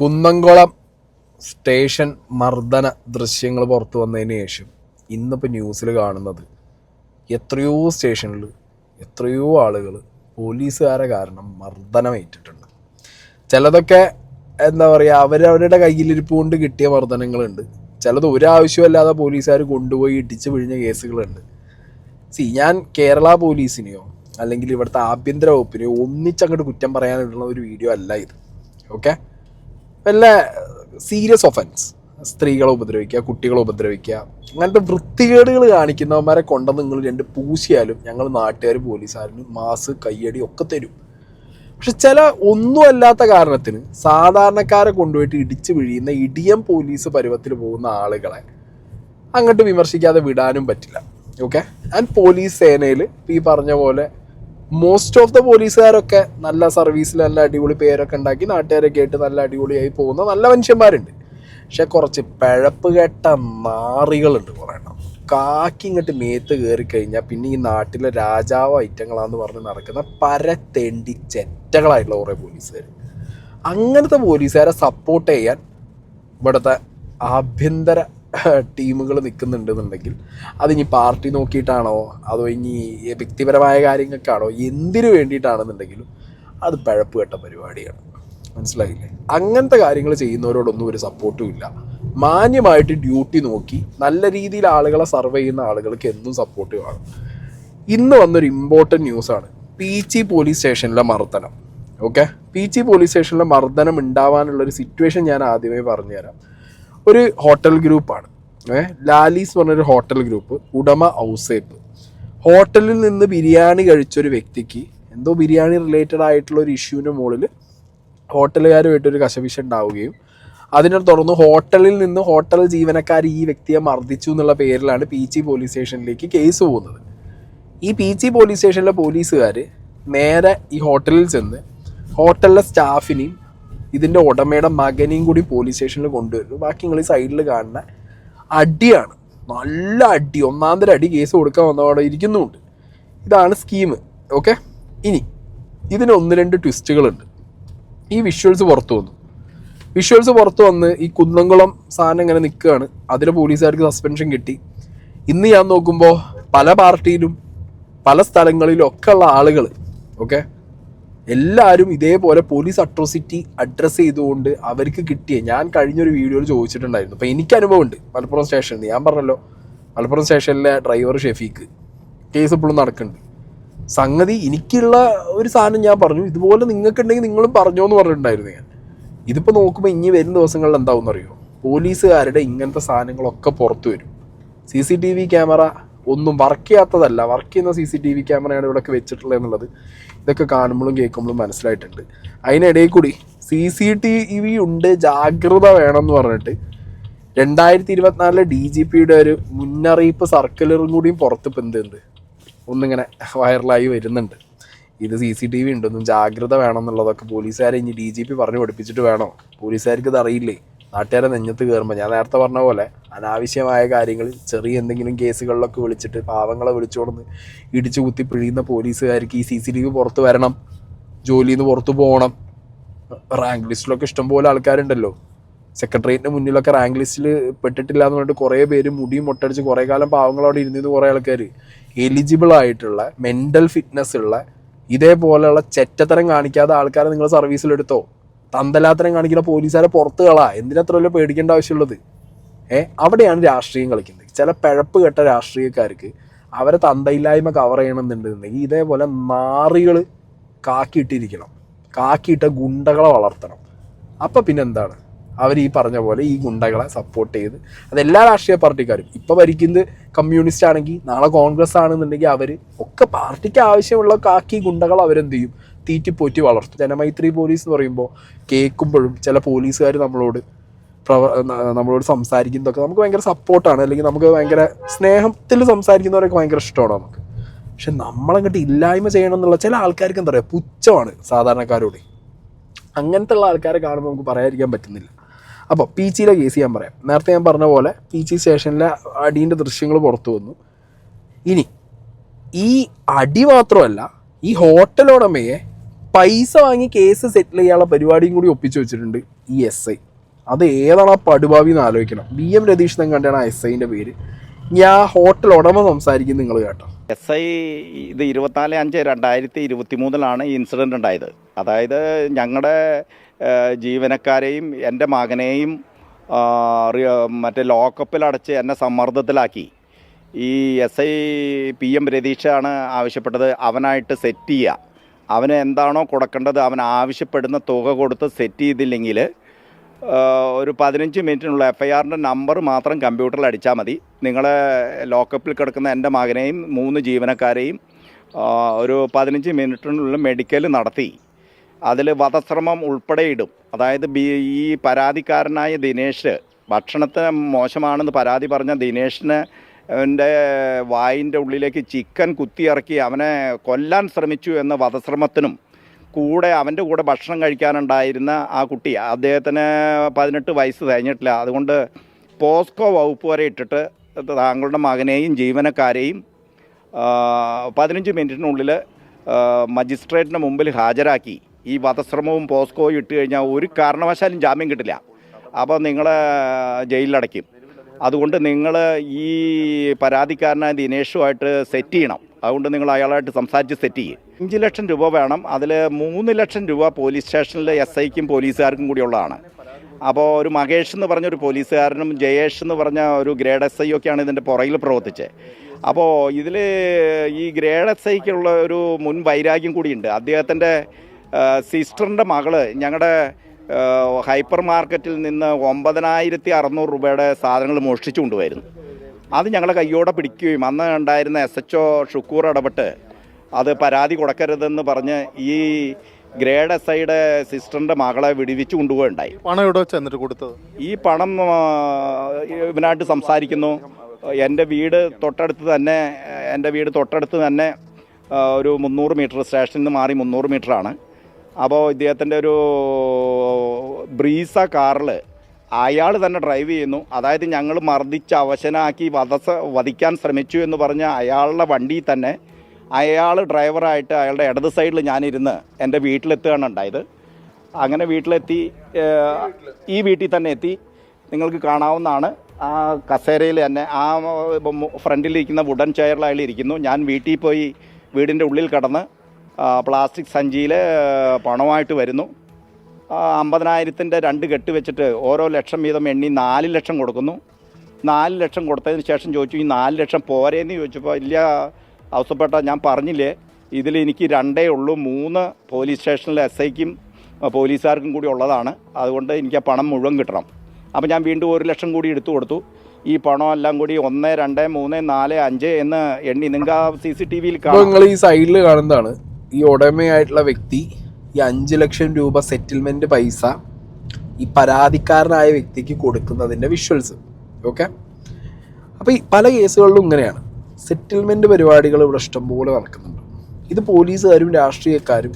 Kunnamkulam station മർദ്ദന ദൃശ്യങ്ങൾ പുറത്തു വന്നതിന് ശേഷം ഇന്നിപ്പോൾ ന്യൂസിൽ കാണുന്നത് എത്രയോ സ്റ്റേഷനിൽ എത്രയോ ആളുകൾ പോലീസുകാരെ കാരണം മർദ്ദനമേറ്റിട്ടുണ്ട് ചിലതൊക്കെ എന്താ പറയുക അവരവരുടെ കയ്യിലിരിപ്പ് കൊണ്ട് കിട്ടിയ മർദ്ദനങ്ങളുണ്ട്. ചിലത് ഒരാവശ്യമല്ലാതെ പോലീസുകാർ കൊണ്ടുപോയി ഇടിച്ച് പിഴിഞ്ഞ കേസുകളുണ്ട്. സി ഞാൻ കേരള പോലീസിനെയോ അല്ലെങ്കിൽ ഇവിടുത്തെ ആഭ്യന്തര വകുപ്പിനെയോ ഒന്നിച്ചങ്ങോട്ട് കുറ്റം പറയാനുള്ള ഒരു വീഡിയോ അല്ല ഇത്. ഓക്കെ? വല്ല സീരിയസ് ഒഫൻസ് സ്ത്രീകളെ ഉപദ്രവിക്കുക കുട്ടികളെ ഉപദ്രവിക്കുക. അങ്ങനത്തെ വൃത്തികേടുകൾ കാണിക്കുന്നവന്മാരെ കൊണ്ടുവന്ന് നിങ്ങൾ രണ്ട് പൂശിയാലും ഞങ്ങൾ നാട്ടുകാർ പോലീസുകാരനും മാസ് കയ്യടി ഒക്കെ തരും. പക്ഷെ ചില ഒന്നും അല്ലാത്ത കാരണത്തിന് സാധാരണക്കാരെ കൊണ്ടുപോയിട്ട് ഇടിച്ചു വിഴിയുന്ന ഇടിയം പോലീസ് പരുവത്തിൽ പോകുന്ന ആളുകളെ അങ്ങോട്ട് വിമർശിക്കാതെ വിടാനും പറ്റില്ല. ഓക്കെ ആൻഡ് പോലീസ് സേനയിൽ ഈ പറഞ്ഞ പോലെ മോസ്റ്റ് ഓഫ് ദ പോലീസുകാരൊക്കെ നല്ല സർവീസിൽ നല്ല അടിപൊളി പേരൊക്കെ ഉണ്ടാക്കി നാട്ടുകാരൊക്കെ ആയിട്ട് നല്ല അടിപൊളിയായി പോകുന്ന നല്ല മനുഷ്യന്മാരുണ്ട്. പക്ഷെ കുറച്ച് പഴപ്പ് കേട്ട നാറികളുണ്ട് കുറേ എണ്ണം. കാക്കി ഇങ്ങോട്ട് മേത്ത് കയറി കഴിഞ്ഞാൽ പിന്നെ ഈ നാട്ടിലെ രാജാവ് ഐറ്റങ്ങളാന്ന് പറഞ്ഞ് നടക്കുന്ന പരത്തെണ്ടി ചെറ്റകളായിട്ടുള്ള കുറേ പോലീസുകാർ അങ്ങനത്തെ പോലീസുകാരെ സപ്പോർട്ട് ചെയ്യാൻ ഇവിടുത്തെ ആഭ്യന്തര ടീമുകൾ നിൽക്കുന്നുണ്ടെന്നുണ്ടെങ്കിൽ ഇനി പാർട്ടി നോക്കിയിട്ടാണോ? അതോ ഇനി വ്യക്തിപരമായ കാര്യങ്ങൾക്കാണോ? എന്തിനു വേണ്ടിയിട്ടാണെന്നുണ്ടെങ്കിലും അത് പഴപ്പ് കെട്ട പരിപാടിയാണ്. മനസ്സിലായില്ലേ? അങ്ങനത്തെ കാര്യങ്ങൾ ചെയ്യുന്നവരോടൊന്നും ഒരു സപ്പോർട്ടും ഇല്ല. മാന്യമായിട്ട് ഡ്യൂട്ടി നോക്കി നല്ല രീതിയിൽ ആളുകളെ സർവ് ചെയ്യുന്ന ആളുകൾക്ക് എന്നും സപ്പോർട്ടീവ് ആണ്. ഇന്ന് വന്നൊരു ഇമ്പോർട്ടന്റ് ന്യൂസാണ് പീച്ചി പോലീസ് സ്റ്റേഷനിലെ മർദ്ദനം. ഓക്കെ പീച്ചി പോലീസ് സ്റ്റേഷനിലെ മർദ്ദനം ഉണ്ടാവാനുള്ളൊരു സിറ്റുവേഷൻ ഞാൻ ആദ്യമേ പറഞ്ഞുതരാം. ഒരു ഹോട്ടൽ ഗ്രൂപ്പാണ്. ഏഹ് ലാലീസ് പറഞ്ഞൊരു ഹോട്ടൽ ഗ്രൂപ്പ് ഉടമ ഔസേപ്പ്. ഹോട്ടലിൽ നിന്ന് ബിരിയാണി കഴിച്ചൊരു വ്യക്തിക്ക് എന്തോ ബിരിയാണി റിലേറ്റഡ് ആയിട്ടുള്ള ഒരു ഇഷ്യൂവിന്റെ മുകളിൽ ഹോട്ടലുകാരുമായിട്ടൊരു കശപിശ ഉണ്ടാവുകയും അതിനെ തുടർന്ന് ഹോട്ടലിൽ നിന്ന് ഹോട്ടൽ ജീവനക്കാർ ഈ വ്യക്തിയെ മർദ്ദിച്ചു എന്നുള്ള പേരിലാണ് പീച്ചി പോലീസ് സ്റ്റേഷനിലേക്ക് കേസ് പോകുന്നത്. ഈ പീച്ചി പോലീസ് സ്റ്റേഷനിലെ പോലീസുകാർ നേരെ ഈ ഹോട്ടലിൽ ചെന്ന് ഹോട്ടലിലെ സ്റ്റാഫിനെയും ഇതിന്റെ ഉടമയുടെ മകനെയും കൂടി പോലീസ് സ്റ്റേഷനിൽ കൊണ്ടുവരുന്നു. ബാക്കി നിങ്ങൾ സൈഡിൽ കാണുന്ന അടിയാണ്. നല്ല അടി. ഒന്നാന്തര തരം അടി കേസ് കൊടുക്കാൻ വന്നവിടെ ഇരിക്കുന്നുമുണ്ട്. ഇതാണ് സ്കീം ഓക്കെ ഇനി ഇതിന് ഒന്ന് രണ്ട് ട്വിസ്റ്റുകളുണ്ട് ഈ വിഷ്വൽസ് പുറത്തു വന്നു. വിഷ്വൽസ് പുറത്തു വന്ന് ഈ കുന്നംകുളം സാധനം ഇങ്ങനെ നിൽക്കുകയാണ്. അതിൽ പോലീസുകാർക്ക് സസ്പെൻഷൻ കിട്ടി. ഇന്ന് ഞാൻ നോക്കുമ്പോൾ പല പാർട്ടിയിലും പല സ്ഥലങ്ങളിലും ഒക്കെ ഉള്ള ആളുകൾ ഓക്കെ എല്ലാവരും ഇതേപോലെ പോലീസ് അട്രോസിറ്റി അഡ്രസ്സ് ചെയ്തുകൊണ്ട് അവർക്ക് കിട്ടിയ ഞാൻ കഴിഞ്ഞൊരു വീഡിയോയിൽ ചോദിച്ചിട്ടുണ്ടായിരുന്നു. അപ്പോൾ എനിക്ക് അനുഭവമുണ്ട്. മലപ്പുറം സ്റ്റേഷനിൽ. ഞാൻ പറഞ്ഞല്ലോ മലപ്പുറം സ്റ്റേഷനിലെ ഡ്രൈവർ ഷെഫീക്ക് കേസ് ഇപ്പോഴും നടക്കുന്നുണ്ട്. സംഗതി എനിക്കുള്ള ഒരു സാധനം ഞാൻ പറഞ്ഞു. ഇതുപോലെ നിങ്ങൾക്കുണ്ടെങ്കിൽ നിങ്ങളും പറഞ്ഞോ എന്ന് പറഞ്ഞിട്ടുണ്ടായിരുന്നു ഞാൻ. ഇതിപ്പോൾ നോക്കുമ്പോൾ ഇനി വരുന്ന ദിവസങ്ങളിൽ എന്താവും അറിയോ? പോലീസുകാരുടെ ഇങ്ങനത്തെ സാധനങ്ങളൊക്കെ പുറത്തു വരും. C C T V camera ഒന്നും വർക്ക് ചെയ്യാത്തതല്ല. വർക്ക് ചെയ്യുന്ന സി സി ടി വി ക്യാമറയാണ് ഇവിടെയൊക്കെ വെച്ചിട്ടുള്ളത് എന്നുള്ളത്. ഇതൊക്കെ കാണുമ്പോഴും കേൾക്കുമ്പോഴും മനസ്സിലായിട്ടുണ്ട്. അതിനിടയിൽ കൂടി സി സി ടി വി ഉണ്ട് ജാഗ്രത വേണം എന്ന് പറഞ്ഞിട്ട് രണ്ടായിരത്തി ഇരുപത്തിനാലിലെ ഡി ജി പിയുടെ ഒരു മുന്നറിയിപ്പ് സർക്കുലറും കൂടിയും പുറത്ത് എന്തുണ്ട് ഒന്നിങ്ങനെ വൈറലായി വരുന്നുണ്ട്. ഇത് സി സി ടി വി ഉണ്ടെന്നും ജാഗ്രത വേണം എന്നുള്ളതൊക്കെ പോലീസുകാരെ ഇനി ഡി ജി പി പറഞ്ഞു പഠിപ്പിച്ചിട്ട് വേണോ? പോലീസുകാർക്ക് ഇത് അറിയില്ലേ? നാട്ടുകാരെ നെഞ്ഞത്ത് കയറുമ്പോൾ ഞാൻ നേരത്തെ പറഞ്ഞ പോലെ അനാവശ്യമായ കാര്യങ്ങളിൽ ചെറിയ എന്തെങ്കിലും കേസുകളിലൊക്കെ വിളിച്ചിട്ട് പാവങ്ങളെ വിളിച്ചുകൊടുന്ന് ഇടിച്ചു കുത്തി പിഴിയുന്ന പോലീസുകാർക്ക് ഈ സി സി ടി വി പുറത്ത് വരണം ജോലിയിൽ നിന്ന് പുറത്ത് പോകണം. റാങ്ക് ലിസ്റ്റിലൊക്കെ ഇഷ്ടംപോലെ ആൾക്കാരുണ്ടല്ലോ. സെക്രട്ടേറിയറ്റിന് മുന്നിലൊക്കെ റാങ്ക് ലിസ്റ്റിൽ പെട്ടിട്ടില്ല എന്ന് പറഞ്ഞിട്ട് കുറേ പേര് മുടിയും മുട്ടടിച്ച് കുറേ കാലം പാവങ്ങളവിടെ ഇരുന്നിരുന്ന കുറേ ആൾക്കാർ എലിജിബിൾ ആയിട്ടുള്ള മെന്റൽ ഫിറ്റ്നസ് ഉള്ള ഇതേപോലെയുള്ള ചെറ്റത്തരം കാണിക്കാതെ ആൾക്കാരെ നിങ്ങൾ സർവീസിലെടുത്തോ തന്തലാത്തരം കാണിക്കുന്ന പോലീസുകാരെ പുറത്ത് കളാ. എന്തിനത്ര വലിയ പേടിക്കേണ്ട ആവശ്യമുള്ളത്? ഏഹ് അവിടെയാണ് രാഷ്ട്രീയം കളിക്കുന്നത്. ചില പിഴപ്പ് കെട്ട രാഷ്ട്രീയക്കാർക്ക് അവരെ തന്തയില്ലായ്മ കവർ ചെയ്യണമെന്നുണ്ടെന്നുണ്ടെങ്കിൽ ഇതേപോലെ നാറികൾ കാക്കിയിട്ടിരിക്കണം. കാക്കിയിട്ട ഗുണ്ടകളെ വളർത്തണം. അപ്പം പിന്നെ എന്താണ്? അവർ ഈ പറഞ്ഞ പോലെ ഈ ഗുണ്ടകളെ സപ്പോർട്ട് ചെയ്ത് അതെല്ലാ രാഷ്ട്രീയ പാർട്ടിക്കാരും. ഇപ്പോൾ ഭരിക്കുന്നത് കമ്മ്യൂണിസ്റ്റ് ആണെങ്കിൽ നാളെ കോൺഗ്രസ് ആണെന്നുണ്ടെങ്കിൽ അവർ ഒക്കെ പാർട്ടിക്ക് ആവശ്യമുള്ള കാക്കി ഗുണ്ടകൾ അവരെന്ത് ചെയ്യും? തീറ്റിപ്പോറ്റി വളർത്തും. ജനമൈത്രി പോലീസ് എന്ന് പറയുമ്പോൾ കേൾക്കുമ്പോഴും ചില പോലീസുകാർ നമ്മളോട് പ്രവ നമ്മളോട് സംസാരിക്കുന്നതൊക്കെ നമുക്ക് ഭയങ്കര സപ്പോർട്ടാണ് അല്ലെങ്കിൽ നമുക്ക് ഭയങ്കര സ്നേഹത്തിൽ സംസാരിക്കുന്നവരൊക്കെ ഭയങ്കര ഇഷ്ടമാണ് നമുക്ക്. പക്ഷെ നമ്മളങ്ങോട്ട് ഇല്ലായ്മ ചെയ്യണം എന്നുള്ള ചില ആൾക്കാർക്ക് എന്താ പറയുക പുച്ഛമാണ് സാധാരണക്കാരോട്. അങ്ങനത്തെ ഉള്ള ആൾക്കാരെ കാണുമ്പോൾ നമുക്ക് പറയാതിരിക്കാൻ പറ്റുന്നില്ല. അപ്പോൾ പീച്ചിയിലെ കേസ് ഞാൻ പറയാം. നേരത്തെ ഞാൻ പറഞ്ഞ പോലെ പീച്ചി സ്റ്റേഷനിലെ അടീന്റെ ദൃശ്യങ്ങൾ പുറത്തു വന്നു. ഇനി ഈ അടി മാത്രമല്ല ഈ ഹോട്ടൽ ഉടമയെ പൈസ വാങ്ങി കേസ് സെറ്റിൽ ചെയ്യാനുള്ള പരിപാടിയും കൂടി ഒപ്പിച്ചു വെച്ചിട്ടുണ്ട് ഈ എസ് ഐ അത് ഏതാണ് ആ പടുഭാവി എന്ന് ആലോചിക്കണം. ബി എം രതീഷ് എന്ന് കണ്ടാണ് ആ എസ് ഐന്റെ പേര്. ഞാൻ ഹോട്ടൽ ഉടമ സംസാരിക്കും നിങ്ങൾ കേട്ടോ. എസ് ഐ ഇത് ഇരുപത്തിനാല് അഞ്ച് രണ്ടായിരത്തി ഇരുപത്തി മൂന്നിലാണ് ഈ ഉണ്ടായത്. അതായത് ഞങ്ങളുടെ ജീവനക്കാരെയും എന്റെ മകനെയും മറ്റേ ലോക്കപ്പിൽ അടച്ച് എന്നെ സമ്മർദ്ദത്തിലാക്കി. ഈ എസ് ഐ പി എം രതീഷാണ് ആവശ്യപ്പെട്ടത്. അവനായിട്ട് സെറ്റ് ചെയ്യുക അവന് എന്താണോ കൊടുക്കേണ്ടത് അവൻ ആവശ്യപ്പെടുന്ന തുക കൊടുത്ത് സെറ്റ് ചെയ്തില്ലെങ്കിൽ ഒരു പതിനഞ്ച് മിനിറ്റിനുള്ള എഫ് ഐ ആറിന്റെ നമ്പർ മാത്രം കമ്പ്യൂട്ടറിൽ അടിച്ചാൽ മതി. നിങ്ങളെ ലോക്കപ്പിൽ കിടക്കുന്ന എന്റെ മകനെയും മൂന്ന് ജീവനക്കാരെയും ഒരു പതിനഞ്ച് മിനിറ്റിനുള്ളിൽ മെഡിക്കൽ നടത്തി. അതിൽ വധശ്രമം ഉൾപ്പെടെ ഇടും. അതായത് ബി ഈ പരാതിക്കാരനായ ദിനേഷ് ഭക്ഷണത്തിന് മോശമാണെന്ന് പരാതി പറഞ്ഞ ദിനേശിന് അവന്റെ വായിന്റെ ഉള്ളിലേക്ക് ചിക്കൻ കുത്തിയിറക്കി അവനെ കൊല്ലാൻ ശ്രമിച്ചു എന്ന വധശ്രമത്തിനും കൂടെ അവന്റെ കൂടെ ഭക്ഷണം കഴിക്കാനുണ്ടായിരുന്ന ആ കുട്ടി അദ്ദേഹത്തിന് പതിനെട്ട് വയസ്സ് കഴിഞ്ഞിട്ടില്ല. അതുകൊണ്ട് പോസ്കോ വകുപ്പ് വരെ ഇട്ടിട്ട് താങ്കളുടെ മകനെയും ജീവനക്കാരെയും പതിനഞ്ച് മിനിറ്റിനുള്ളിൽ മജിസ്ട്രേറ്റിന് മുമ്പിൽ ഹാജരാക്കി. ഈ വധശ്രമവും പോസ്കോയും ഇട്ട് കഴിഞ്ഞാൽ ഒരു കാരണവശാലും ജാമ്യം കിട്ടില്ല. അപ്പോൾ നിങ്ങളെ ജയിലിലടയ്ക്കും. അതുകൊണ്ട് നിങ്ങൾ ഈ പരാതിക്കാരനായ ദിനേഷുമായിട്ട് സെറ്റ് ചെയ്യണം. അതുകൊണ്ട് നിങ്ങൾ അയാളായിട്ട് സംസാരിച്ച് സെറ്റ് ചെയ്യും. അഞ്ച് ലക്ഷം രൂപ വേണം. അതിൽ മൂന്ന് ലക്ഷം രൂപ പോലീസ് സ്റ്റേഷനിലെ എസ് ഐക്കും പോലീസുകാർക്കും കൂടി ഉള്ളതാണ്. അപ്പോൾ ഒരു മഹേഷ് എന്ന് പറഞ്ഞ ഒരു പോലീസുകാരനും ജയേഷ് എന്ന് പറഞ്ഞ ഒരു ഗ്രേഡ് എസ് ഐ ഒക്കെയാണ് ഇതിന്റെ പുറകിൽ പ്രവർത്തിച്ചത് അപ്പോൾ ഇതിൽ ഈ ഗ്രേഡ് എസ് ഐക്കുള്ള ഒരു മുൻ വൈരാഗ്യം കൂടിയുണ്ട് അദ്ദേഹത്തിന്റെ സിസ്റ്ററിന്റെ മകൾ ഞങ്ങളുടെ ഹൈപ്പർ മാർക്കറ്റിൽ നിന്ന് ഒമ്പതിനായിരത്തി അറുന്നൂറ് രൂപയുടെ സാധനങ്ങൾ മോഷ്ടിച്ചു കൊണ്ടുപോയിരുന്നു അത് ഞങ്ങളെ കയ്യോടെ പിടിക്കുകയും അന്ന് ഉണ്ടായിരുന്ന എസ് എച്ച് ഒ ഷുക്കൂർ ഇടപെട്ട് അത് പരാതി കൊടുക്കരുതെന്ന് പറഞ്ഞ് ഈ ഗ്രേഡ് എസ് ഐയുടെ സിസ്റ്ററിന്റെ മകളെ വിടിവിച്ചു കൊണ്ടുപോയുണ്ടായി പണം എവിടെ വെച്ച് എന്നിട്ട് കൊടുത്തത്? ഈ പണം ഇവനായിട്ട് സംസാരിക്കുന്നു. എന്റെ വീട് തൊട്ടടുത്ത് തന്നെ എന്റെ വീട് തൊട്ടടുത്ത് തന്നെ ഒരു മുന്നൂറ് മീറ്റർ സ്റ്റേഷനിൽ നിന്ന് മാറി മുന്നൂറ് മീറ്ററാണ്. അപ്പോൾ ഇദ്ദേഹത്തിന്റെ ഒരു ബ്രീസ കാറിൽ അയാൾ തന്നെ ഡ്രൈവ് ചെയ്യുന്നു. അതായത് ഞങ്ങൾ മർദ്ദിച്ച് അവശനാക്കി വധസ വധിക്കാൻ ശ്രമിച്ചു എന്ന് പറഞ്ഞ അയാളുടെ വണ്ടിയിൽ തന്നെ അയാൾ ഡ്രൈവറായിട്ട് അയാളുടെ ഇടത് സൈഡിൽ ഞാനിരുന്ന് എന്റെ വീട്ടിലെത്തുകയാണ് ഉണ്ടായത്. അങ്ങനെ വീട്ടിലെത്തി ഈ വീട്ടിൽ തന്നെ എത്തി. നിങ്ങൾക്ക് കാണാവുന്നതാണ്. ആ കസേരയിൽ തന്നെ ആ ഫ്രണ്ടിലിരിക്കുന്ന വുഡൻ ചെയറിൽ അയാൾ ഇരിക്കുന്നു. ഞാൻ വീട്ടിൽ പോയി വീടിന്റെ ഉള്ളിൽ കടന്ന് പ്ലാസ്റ്റിക് സഞ്ചിയിൽ പണമായിട്ട് വരുന്നു. അമ്പതിനായിരത്തിന്റെ രണ്ട് കെട്ട് വെച്ചിട്ട് ഓരോ ലക്ഷം വീതം എണ്ണി നാല് ലക്ഷം കൊടുക്കുന്നു. നാല് ലക്ഷം കൊടുത്തതിന് ശേഷം ചോദിച്ചു ഈ നാല് ലക്ഷം പോരേന്ന് ചോദിച്ചപ്പോൾ ഇല്ല അവസ്ഥപ്പെട്ട ഞാൻ പറഞ്ഞില്ലേ ഇതിൽ എനിക്ക് രണ്ടേ ഉള്ളൂ മൂന്ന് പോലീസ് സ്റ്റേഷനിലെ എസ് ഐക്കും പോലീസുകാർക്കും കൂടി ഉള്ളതാണ്. അതുകൊണ്ട് എനിക്ക് ആ പണം മുഴുവൻ കിട്ടണം. അപ്പോൾ ഞാൻ വീണ്ടും ഒരു ലക്ഷം കൂടി എടുത്തു കൊടുത്തു. ഈ പണം എല്ലാം കൂടി ഒന്ന് രണ്ട് മൂന്ന് നാല് അഞ്ച് എന്ന് എണ്ണി നിങ്ങൾ ആ സി സി ടി വിയിൽ അപ്പോൾ കാണാം. നിങ്ങൾ ഈ സൈഡിൽ കാണുന്നതാണ്. ഈ ഉടമയായിട്ടുള്ള വ്യക്തി ഈ അഞ്ച് ലക്ഷം രൂപ സെറ്റിൽമെന്റ് പൈസ ഈ പരാതിക്കാരനായ വ്യക്തിക്ക് കൊടുക്കുന്നതിന്റെ വിഷ്വൽസ് ഓക്കെ അപ്പോൾ ഈ പല കേസുകളിലും ഇങ്ങനെയാണ്. സെറ്റിൽമെന്റ് പരിപാടികൾ ഇവിടെ ഇഷ്ടംപോലെ നടക്കുന്നുണ്ട്. ഇത് പോലീസുകാരും രാഷ്ട്രീയക്കാരും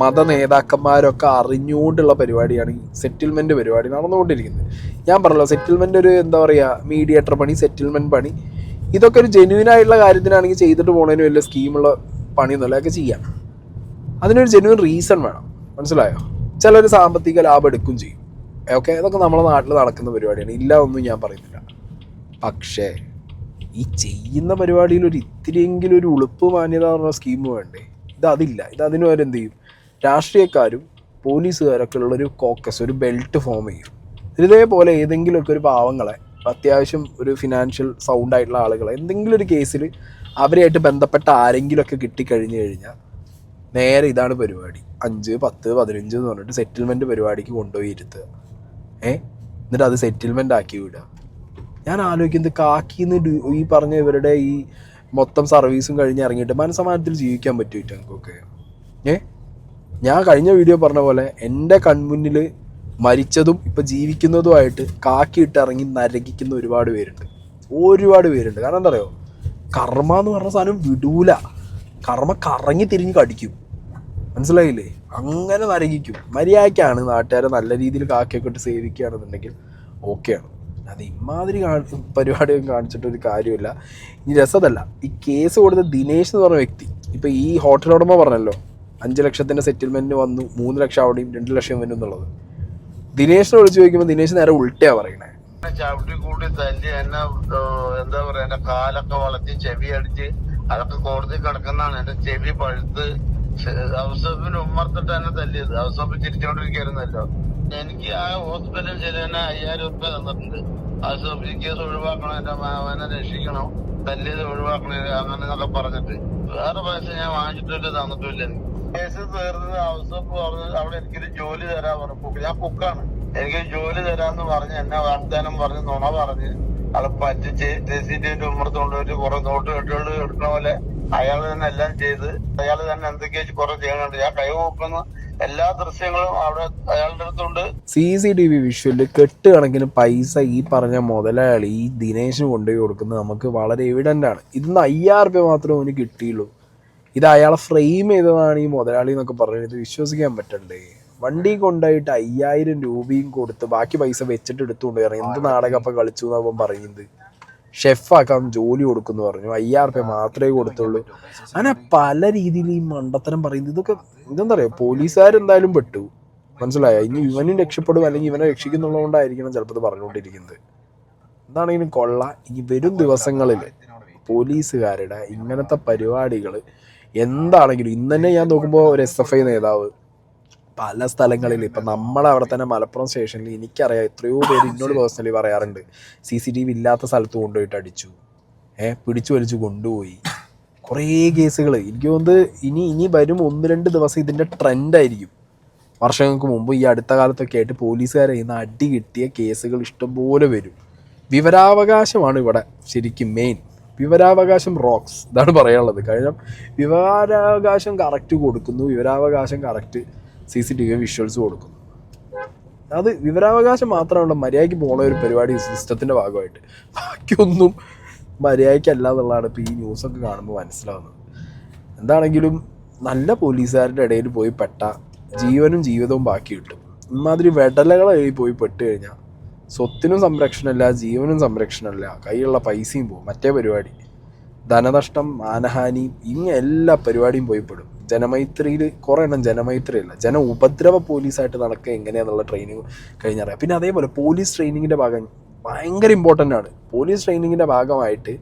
മത നേതാക്കന്മാരൊക്കെ അറിഞ്ഞുകൊണ്ടുള്ള പരിപാടിയാണ് ഈ സെറ്റിൽമെന്റ് പരിപാടി നടന്നുകൊണ്ടിരിക്കുന്നത്. ഞാൻ പറഞ്ഞല്ലോ സെറ്റിൽമെന്റ് ഒരു എന്താ പറയുക മീഡിയേറ്റർ പണി സെറ്റിൽമെന്റ് പണി. ഇതൊക്കെ ഒരു ജെന്യൂൻ ആയിട്ടുള്ള കാര്യത്തിനാണെങ്കിൽ ചെയ്തിട്ട് പോകുന്നതിന് വലിയ സ്കീമുള്ള പണിയൊന്നുമല്ല അതൊക്കെ ചെയ്യാം. അതിനൊരു ജെന്യൂൻ റീസൺ വേണം. മനസ്സിലായോ? ചിലർ സാമ്പത്തിക ലാഭം എടുക്കും ചെയ്യും. ഓക്കെ ഇതൊക്കെ നമ്മുടെ നാട്ടിൽ നടക്കുന്ന പരിപാടിയാണ്. ഇല്ല ഒന്നും ഞാൻ പറയുന്നില്ല. പക്ഷേ ഈ ചെയ്യുന്ന പരിപാടിയിൽ ഒരു ഇത്തിരിയെങ്കിലും ഒരു ഉളുപ്പ് മാന്യത എന്ന സ്കീം വേണ്ടേ? ഇത് അതില്ല. ഇത് അതിന് വരെ എന്ത് ചെയ്യും? രാഷ്ട്രീയക്കാരും പോലീസുകാരൊക്കെ ഉള്ളൊരു കോക്കസ് ഒരു ബെൽറ്റ് ഫോം ചെയ്യും. ഇതേപോലെ ഏതെങ്കിലുമൊക്കെ ഒരു പാവങ്ങളെ അത്യാവശ്യം ഒരു ഫിനാൻഷ്യൽ സൗണ്ട് ആയിട്ടുള്ള ആളുകളെ എന്തെങ്കിലും ഒരു കേസിൽ അവരെയായിട്ട് ബന്ധപ്പെട്ട ആരെങ്കിലുമൊക്കെ കിട്ടിക്കഴിഞ്ഞു കഴിഞ്ഞാൽ നേരെ ഇതാണ് പരിപാടി. അഞ്ച് പത്ത് പതിനഞ്ച് എന്ന് പറഞ്ഞിട്ട് സെറ്റിൽമെന്റ് പരിപാടിക്ക് കൊണ്ടുപോയി ഇരുത്തുക. ഏ? എന്നിട്ട് അത് സെറ്റിൽമെന്റ് ആക്കി വിടുക. ഞാൻ ആലോചിക്കുന്നത് കാക്കിന്ന് ഈ പറഞ്ഞ ഇവരുടെ ഈ മൊത്തം സർവീസും കഴിഞ്ഞ് ഇറങ്ങിയിട്ട് മനസ്സമാനത്തിൽ ജീവിക്കാൻ പറ്റുമോ ഞങ്ങൾക്കൊക്കെ? ഏ? ഞാൻ കഴിഞ്ഞ വീഡിയോ പറഞ്ഞ പോലെ എന്റെ കൺമുന്നിൽ മരിച്ചതും ഇപ്പം ജീവിക്കുന്നതുമായിട്ട് കാക്കിയിട്ട് ഇറങ്ങി നരകിക്കുന്ന ഒരുപാട് പേരുണ്ട്. ഒരുപാട് പേരുണ്ട്. കാരണം എന്താ പറയുക കർമ്മ എന്ന് പറഞ്ഞ സാധനം വിടൂല. കർമ്മ കറങ്ങി തിരിഞ്ഞ് കടിക്കും. മനസ്സിലായില്ലേ? അങ്ങനെ നരകിക്കും മര്യാദയ്ക്കാണ് നാട്ടുകാരെ നല്ല രീതിയിൽ കാക്കയൊക്കെ ഇട്ട് സേവിക്കുകയാണെന്നുണ്ടെങ്കിൽ ഓക്കെയാണ് അത് ഇമാതിരി കാണി പരിപാടിയൊക്കെ കാണിച്ചിട്ട് ഒരു കാര്യമില്ല. ഇനി രസതല്ല. ഈ കേസ് കൊടുത്ത ദിനേശ് എന്ന് പറഞ്ഞ വ്യക്തി ഇപ്പം ഈ ഹോട്ടൽ ഉടമ പറഞ്ഞല്ലോ അഞ്ച് ലക്ഷത്തിന്റെ സെറ്റിൽമെന്റ് വന്നു മൂന്ന് ലക്ഷം അവിടെയും രണ്ട് ലക്ഷം വരും എന്നുള്ളത്. ദിനേശിനെ വിളിച്ചു ചോദിക്കുമ്പോൾ ദിനേശ് നേരെ ഉൾട്ടയാ പറയണേ. ചവിട്ടി കൂട്ടി തല്ലി എന്നെ എന്താ പറയാ എന്റെ കാലൊക്കെ വളർത്തി ചെവി അടിച്ച് അതൊക്കെ കോടതി കിടക്കുന്നതാണ്. എന്റെ ചെവി പഴുത്ത് ഔസഫിന് ഉമ്മർത്തിട്ട് എന്നെ തല്ലിയത്. ഔസഫ് ചിരിച്ചോണ്ടിരിക്കായിരുന്നല്ലോ എനിക്ക് ആ ഹോസ്പിറ്റലിൽ ചെല്ലുന്ന തന്നെ അയ്യായിരം ഉറുപ്പ തന്നിട്ടുണ്ട്. ഔസഫ് ഈ കേസ് ഒഴിവാക്കണം എന്റെ മാവനെ രക്ഷിക്കണം തല്ലിയത് ഒഴിവാക്കണം അങ്ങനെ എന്നൊക്കെ പറഞ്ഞിട്ട്. വേറെ പൈസ ഞാൻ വാങ്ങിച്ചിട്ടില്ല തന്നിട്ടില്ല എനിക്ക്. കേസ് തീർന്നത് ഔസഫ് പറഞ്ഞു അവിടെ എനിക്കൊരു ജോലി തരാൻ പറഞ്ഞു ഞാൻ കുക്കാണ് എനിക്ക് ജോലി തരാന്ന് പറഞ്ഞ് എന്നെ വാഗ്ദാനം പറഞ്ഞ് നുണ പറഞ്ഞ് അത് പറ്റിച്ച് രസീറ്റിന്റെ ഉമ്മർത്ത് കൊണ്ടുപോയിട്ട് കുറെ നോട്ട് കെട്ടുകൾ എടുക്കണ പോലെ അയാൾ തന്നെ എല്ലാം ചെയ്ത് അയാൾ തന്നെ എന്തൊക്കെയോ കുറെ ചെയ്യണുണ്ട് ഞാൻ കൈവെക്കുന്ന എല്ലാ ദൃശ്യങ്ങളും അവിടെ അയാളുടെ അടുത്തുണ്ട്. സി സി ടി വി വിഷ്വലിൽ കെട്ട് കണക്കിന് പൈസ ഈ പറഞ്ഞ മുതലാളി ഈ ദിനേശിന് കൊണ്ടുപോയി കൊടുക്കുന്നത് നമുക്ക് വളരെ എവിഡന്റ് ആണ്. ഇതിന്ന് അയ്യായിരം രൂപ മാത്രമേ അവന് കിട്ടിയുള്ളൂ. ഇത് അയാളെ ഫ്രെയിം ചെയ്തതാണ് ഈ മുതലാളി എന്നൊക്കെ പറഞ്ഞു ഇത് വിശ്വസിക്കാൻ പറ്റണ്ടേ? വണ്ടി കൊണ്ടായിട്ട് അയ്യായിരം രൂപയും കൊടുത്ത് ബാക്കി പൈസ വെച്ചിട്ട് എടുത്തുകൊണ്ട് എന്ത് നാടകം അപ്പം കളിച്ചു എന്ന് പറയുന്നത്? ഷെഫാക്കാൻ ജോലി കൊടുക്കുന്നു പറഞ്ഞു. അയ്യായിരം റുപ്യ മാത്രമേ കൊടുത്തുള്ളൂ. അങ്ങനെ പല രീതിയിൽ ഈ മണ്ടത്തരം പറയുന്നത് ഇതൊക്കെ ഇതെന്താ പറയുക? പോലീസുകാരെന്തായാലും പെട്ടു. മനസ്സിലായ? ഇനി ഇവനും രക്ഷപ്പെടും അല്ലെങ്കിൽ ഇവനെ രക്ഷിക്കുന്നുള്ളതുകൊണ്ടായിരിക്കണം ചിലപ്പോൾ പറഞ്ഞുകൊണ്ടിരിക്കുന്നത്. എന്താണെങ്കിലും കൊള്ള ഇനി വരും ദിവസങ്ങളിൽ പോലീസുകാരുടെ ഇങ്ങനത്തെ പരിപാടികൾ എന്താണെങ്കിലും ഇന്ന് തന്നെ ഞാൻ നോക്കുമ്പോൾ ഒരു എസ് എഫ് ഐ നേതാവ് പല സ്ഥലങ്ങളിൽ ഇപ്പം നമ്മളെ അവിടെ തന്നെ മലപ്പുറം സ്റ്റേഷനിൽ എനിക്കറിയാം എത്രയോ പേര് എന്നോട് പേഴ്സണലി പറയാറുണ്ട്. സി സി ടി വി ഇല്ലാത്ത സ്ഥലത്ത് കൊണ്ടുപോയിട്ട് അടിച്ചു. ഏ പിടിച്ചു വലിച്ചു കൊണ്ടുപോയി. കുറേ കേസുകൾ എനിക്ക് തോന്നുന്നത് ഇനി ഇനി വരും ഒന്ന് രണ്ട് ദിവസം ഇതിന്റെ ട്രെൻഡായിരിക്കും വർഷങ്ങൾക്ക് മുമ്പ് ഈ അടുത്ത കാലത്തൊക്കെ ആയിട്ട് പോലീസുകാരെ ഇന്ന് അടി കിട്ടിയ കേസുകൾ ഇഷ്ടംപോലെ വരും. വിവരാവകാശമാണ് ഇവിടെ ശരിക്കും മെയിൻ വിവരാവകാശം റോക്സ് ഇതാണ് പറയാനുള്ളത്. കാരണം വിവരാവകാശം കറക്റ്റ് കൊടുക്കുന്നു. വിവരാവകാശം correct C C T V visuals കൊടുക്കുന്നു. അത് വിവരാവകാശം മാത്രമുള്ള മര്യാദയ്ക്ക് പോണ ഒരു പരിപാടി സിസ്റ്റത്തിന്റെ ഭാഗമായിട്ട്. ബാക്കിയൊന്നും മര്യാദയ്ക്കല്ല എന്നുള്ളതാണ് ഇപ്പോൾ ഈ ന്യൂസൊക്കെ കാണുമ്പോൾ മനസ്സിലാവുന്നത്. എന്താണെങ്കിലും നല്ല പോലീസുകാരുടെ ഇടയിൽ പോയി പെട്ട ജീവനും ജീവിതവും ബാക്കി കിട്ടും. ഇമാതിരി വെടലകളായി പോയി പെട്ട് കഴിഞ്ഞാൽ സ്വത്തിനും സംരക്ഷണമില്ല ജീവനും സംരക്ഷണമില്ല കയ്യിലുള്ള പൈസയും പോകും മറ്റേ പരിപാടി. ധനനഷ്ടം മാനഹാനി ഇങ്ങനെ എല്ലാ പരിപാടിയും പോയി പെടും. ജനമൈത്രിയിൽ കുറേ എണ്ണം ജനമൈത്രി അല്ല ജന ഉപദ്രവ പോലീസായിട്ട് നടക്കുക എങ്ങനെയാണെന്നുള്ള ട്രെയിനിങ് കഴിഞ്ഞറിയാം. പിന്നെ അതേപോലെ പോലീസ് ട്രെയിനിങ്ങിന്റെ ഭാഗം ഭയങ്കര ഇമ്പോർട്ടന്റ് ആണ്. പോലീസ് ട്രെയിനിങ്ങിന്റെ ഭാഗമായിട്ട്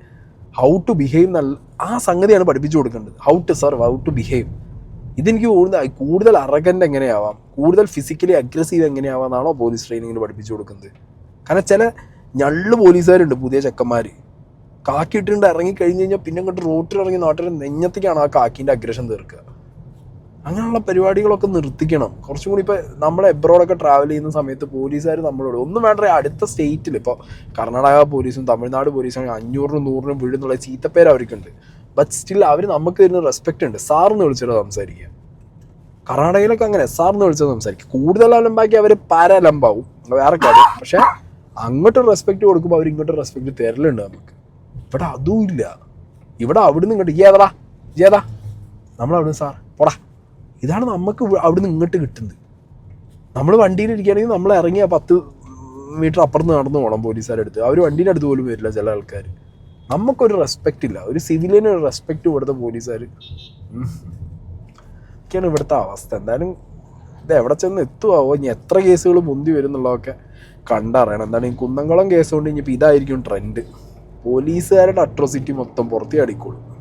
ഹൗ ടു ബിഹേവ് നല്ല ആ സംഗതിയാണ് പഠിപ്പിച്ചു കൊടുക്കേണ്ടത്. How to serve how to behave ഇതെനിക്ക് കൂടുതൽ കൂടുതൽ അറഗന്റ് എങ്ങനെയാവാം കൂടുതൽ ഫിസിക്കലി അഗ്രസീവ് എങ്ങനെയാവാന്നാണോ പോലീസ് ട്രെയിനിങ്ങിൽ പഠിപ്പിച്ചു കൊടുക്കുന്നത്. കാരണം ചില ഞള്ളു പോലീസുകാരുണ്ട് പുതിയ ചെക്കന്മാർ കാക്കിയിട്ടുണ്ട് ഇറങ്ങി കഴിഞ്ഞ് കഴിഞ്ഞാൽ പിന്നെ അങ്ങോട്ട് റോട്ടിൽ ഇറങ്ങി നാട്ടിൽ നെഞ്ഞത്തേക്കാണ് ആ കാക്കിന്റെ അഗ്രഷൻ തീർക്കുക. അങ്ങനെയുള്ള പരിപാടികളൊക്കെ നിർത്തിക്കണം. കുറച്ചും കൂടി ഇപ്പോൾ നമ്മൾ എബ്രോഡൊക്കെ ട്രാവൽ ചെയ്യുന്ന സമയത്ത് പോലീസുകാർ നമ്മളോട് ഒന്നും വേണ്ട അടുത്ത സ്റ്റേറ്റിൽ ഇപ്പോൾ കർണാടക പോലീസും തമിഴ്നാട് പോലീസും അഞ്ഞൂറിനും നൂറിനും വീഴുന്നുള്ള ചീത്തപ്പേര് അവർക്കുണ്ട്. ബട്ട് സ്റ്റിൽ അവർ നമുക്ക് തരുന്ന റെസ്പെക്റ്റ് ഉണ്ട്. സാറിന് വിളിച്ചിട്ട് സംസാരിക്കുക. കർണാടകയിലൊക്കെ അങ്ങനെ സാറിന് വിളിച്ചത് സംസാരിക്കും കൂടുതൽ അലമ്പാക്കി അവർ പാരലമ്പാവും. വേറെ കാര്യം. പക്ഷേ അങ്ങോട്ട് റെസ്പെക്റ്റ് കൊടുക്കുമ്പോൾ അവർ ഇങ്ങോട്ട് റെസ്പെക്റ്റ് തരലുണ്ട് നമുക്ക്. ഇവിടെ അതും ഇല്ല. ഇവിടെ അവിടുന്ന് ഇങ്ങോട്ട് ഏതാ ഏതാ? നമ്മളവിടുന്ന് സാർ പോടാ. ഇതാണ് നമുക്ക് അവിടുന്ന് ഇങ്ങോട്ട് കിട്ടുന്നത്. നമ്മൾ വണ്ടിയിൽ ഇരിക്കുകയാണെങ്കിൽ നമ്മൾ ഇറങ്ങി ആ പത്ത് മീറ്റർ അപ്പുറത്ത് നടന്നു പോകണം പോലീസുകാരുടെ അടുത്ത് അവർ വണ്ടീന്റെ അടുത്ത് പോലും വരില്ല ചില ആൾക്കാർ നമുക്കൊരു റെസ്പെക്റ്റ് ഇല്ല. ഒരു സിവിലിയന് ഒരു റെസ്പെക്റ്റ് കൊടുത്ത പോലീസുകാർ ഒക്കെയാണ് ഇവിടുത്തെ അവസ്ഥ. എന്തായാലും ഇത് എവിടെ ചെന്ന് എത്തുമാവോ ഇനി എത്ര കേസുകൾ മുന്തി വരും എന്നുള്ളതൊക്കെ കണ്ടറിയണം. എന്താണ് ഈ കുന്നംകുളം കേസ് കൊണ്ട് ഇനിയിപ്പോൾ ഇതായിരിക്കും ട്രെൻഡ് പോലീസുകാരുടെ അട്രോസിറ്റി മൊത്തം പുറത്തേ അടിക്കുള്ളൂ.